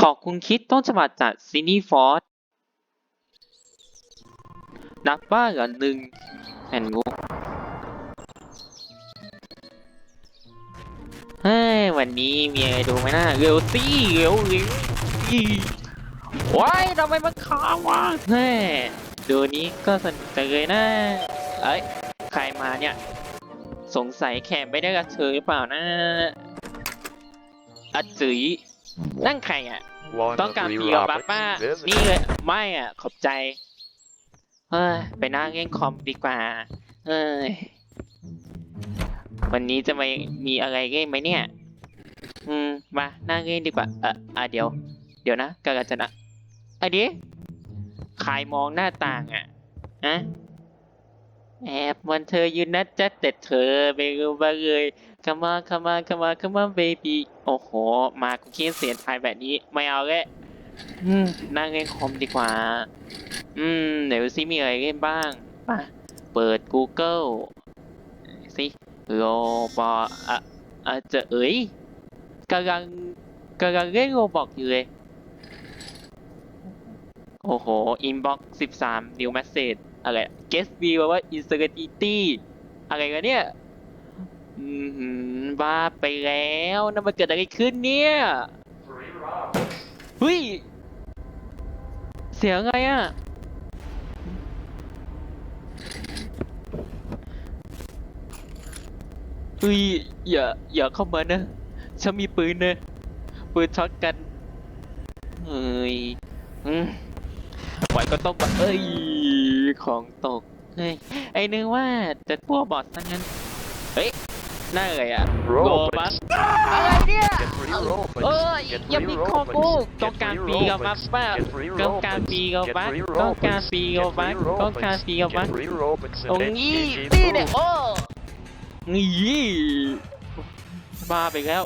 ของคุณคิดต้นฉบับจากซินีฟอร์ดนักบ้านหลังหนึ่งแห่งงูเฮ้ยวันนี้มีอะไรดูไหมนะเร็วสิเร็วเร็วว้ายทำไมมันค้างวะเฮ้ยดูนี้ก็สนุกจังเลยนะเอ้ยใครมาเนี่ย สงสัยแขกไม่ได้กับเธอหรือเปล่านะอจืย นั่นใครอะ One ต้องการ of เบี Lee ยร์ป้า Roberts ป้า visit. นี่เลย ไม่อะ ขอบใจเฮ้ย ไปนั่งเล่นคอมดีกว่าเฮ้ย วันนี้จะไม่มีอะไรเล่นไหมเนี่ย อืม มานั่งเล่นดีกว่า เอออะเดี๋ยว เดี๋ยวนะกำลังจะนะอันนี้ใครมองหน้าต่างอะฮะ แอบมันเธอยืนนัดจัดแต่เธอไม่รู้บ้างเลย come on come on come on come on baby โอ้โห มาคุกกี้เสียงไทยแบบนี้ไม่เอาเลยอืมนั่งเล่นคอมดีกว่า อืมเดี๋ยวซิมีอะไรเล่นบ้างมาเปิด Google สิโรบออะอะจะเอ้ยกำลังกำลังเล่นโรบอกอยู่เลย โอ้โห inbox 13 new message อะไร guest view ว่า insecurity อะไรกันเนี่ย อืมบ้าไปแล้วนั่นมันเกิดอะไรขึ้นเนี่ย เฮ้ย เสียงอะไรอะ เฮ้ย อย่า อย่าเข้ามานะ ฉันมีปืนนะปืนช็อตกัน เฮ้ย อืมไหวก็ต้องแบบเอ้ย ของตก เฮ้ย ไอ้นึกว่าจะตัวบอดซะงั้น เฮ้ยนั่นอะไรอะ Roll, โร but บัสอะไรเนี่ย Get free roll, but เอ้ย get อย่า free มี roll, คอม but โบ get ต้องการ free ฟรี roll, กับ but บัฟบ้า get free ต้อง roll, การ but ฟรีกับ get บัฟ free ต้อง roll, การ but ฟรีกับ get บัฟ free roll, ต้อง but การฟรีกับบัฟ get free roll, but ตรง get นี้ free นี่เนี่ย roll. โอ้นี่บ้าไปแล้ว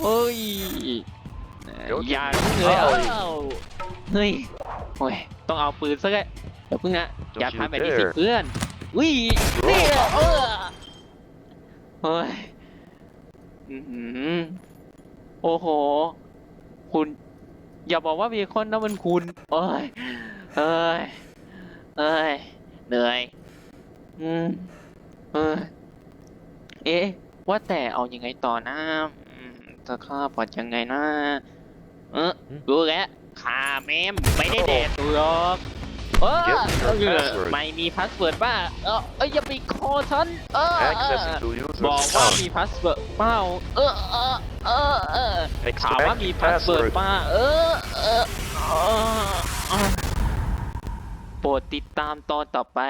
โอ้ยเดี๋ยวอย่าเพิ่งเลยเอาเอาเฮ้ย โอ้ย ต้องเอาปืนซะแล้วเดี๋ยวเพิ่งนะ อย่าทำแบบนี้สิ dare เพื่อนวิ่งนี่เออเฮ้ยอื้อหือโอ้โห คุณ อย่าบอกว่าเบคอนนะมันคุณเอ้ยเอ้ยเอ้ยเหนื่อย อืมเออเอ๊ะ ว่าแต่เอายังไงต่อนะอืมจะฆ่าปอดยังไงนะ เออรู้แล้ว ฆ่าแม่มไม่ได้แดดตัวหรอกเออ Give me your เออ password ไม่มีพาสเวิร์ดป่ะเออเอ้ยอย่าไปคอฉันเออเออ Access to user's บอกว่า account. มีพาสเวิร์ดเปล่าเออเออเออเออถามว่า Expect มีพาสเวิร์ด password. ป่ะเออเออเออเออโปรดติดตามตอนต่อไป